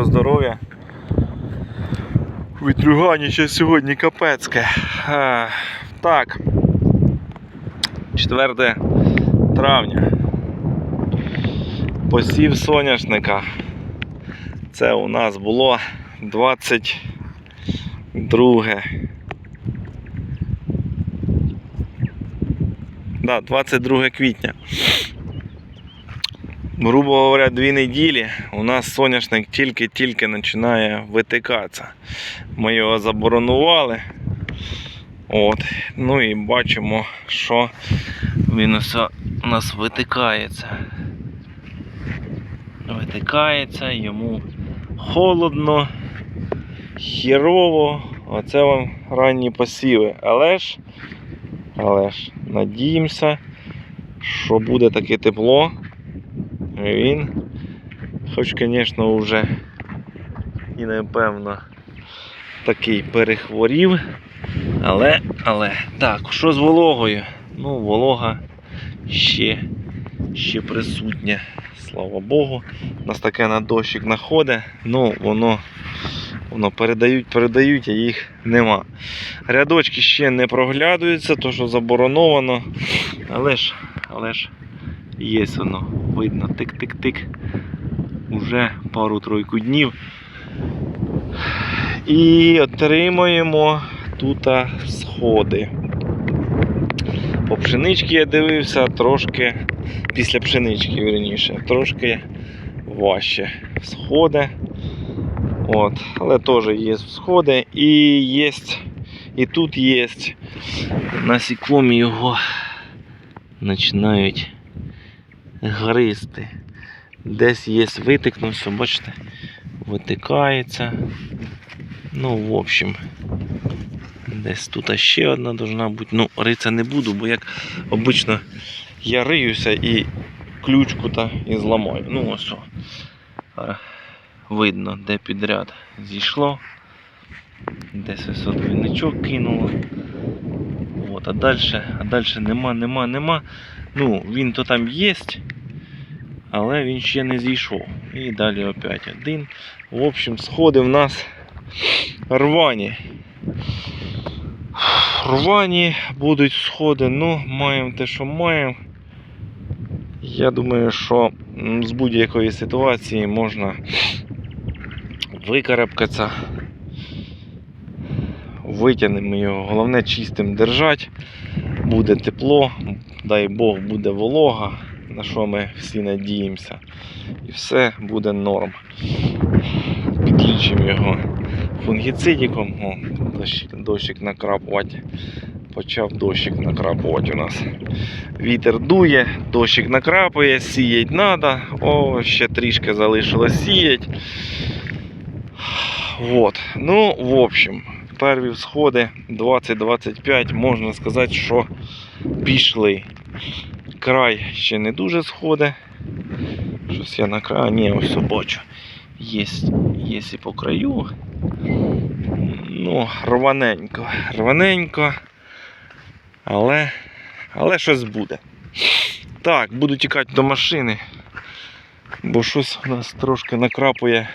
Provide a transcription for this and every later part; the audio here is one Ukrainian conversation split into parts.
доброго здоров'я. Вітрюгані ще сьогодні капецьке. А, Так. 4 травня. Посів соняшника. Це у нас було 22. Да, 22 квітня. Грубо говоря, дві неділі у нас соняшник тільки-тільки починає витикатися. Ми його заборонували. От. Ну і бачимо, що він усе у нас витикається. Витикається, йому холодно, хірово. Оце вам ранні посіви. Але ж, але ж, надіємося, що буде таке тепло. Він, хоч, звісно, вже і напевно такий перехворів. Але, але, так, що з вологою? Ну, волога ще, ще присутня. Слава Богу. У нас таке на дощик находить, ну воно, воно передають, передають, а їх нема. Рядочки ще не проглядуються, то що забороновано. Але ж, але ж є воно, видно, тик-тик-тик. Уже пару-тройку днів. І отримуємо тут сходи. По пшенички я дивився трошки, після пшенички, вірніше, трошки важче сходи. От, але теж є сходи і є, і тут є насікомі його починають гристи. Десь є витикнувся, бачите, витикається. Ну, в общем, десь тут ще одна должна бути. Ну, риться не буду, бо як обично я риюся і ключку та і зламаю. Ну ось. Видно, де підряд зійшло. Десь ось двійничок кинуло. От, а далі, а далі нема, нема, нема. Ну, він то там є, але він ще не зійшов. І далі опять один. В общем, сходи в нас рвані. Рвані будуть сходи, ну, маємо те, що маємо. Я думаю, що з будь-якої ситуації можна викарабкатися. Витягнемо його, головне чистим держати. Буде тепло, дай Бог, буде волога, на що ми всі надіємося. І все буде норм. Підключимо його фунгіцидиком. О, дощик, дощик накрапувати. Почав дощик накрапувати у нас. Вітер дує, дощик накрапує, сіять треба. О, ще трішки залишилось сіять. Вот. Ну, в общем, перві сходи 20-25, можна сказати, що пішли. Край ще не дуже сходи. Щось я на краю. Ні, ось бачу. Є, є і по краю. Ну, рваненько, рваненько. Але, але щось буде. Так, буду тікати до машини. Бо щось у нас трошки накрапує.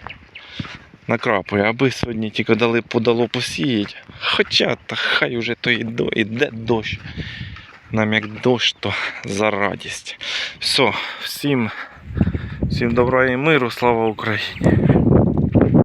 Накрапує, аби сьогодні тільки дали подало посіять. Хоча та хай уже то йде, йде дощ. Нам як дощ, то за радість. Все, всім, всім добра і миру, слава Україні!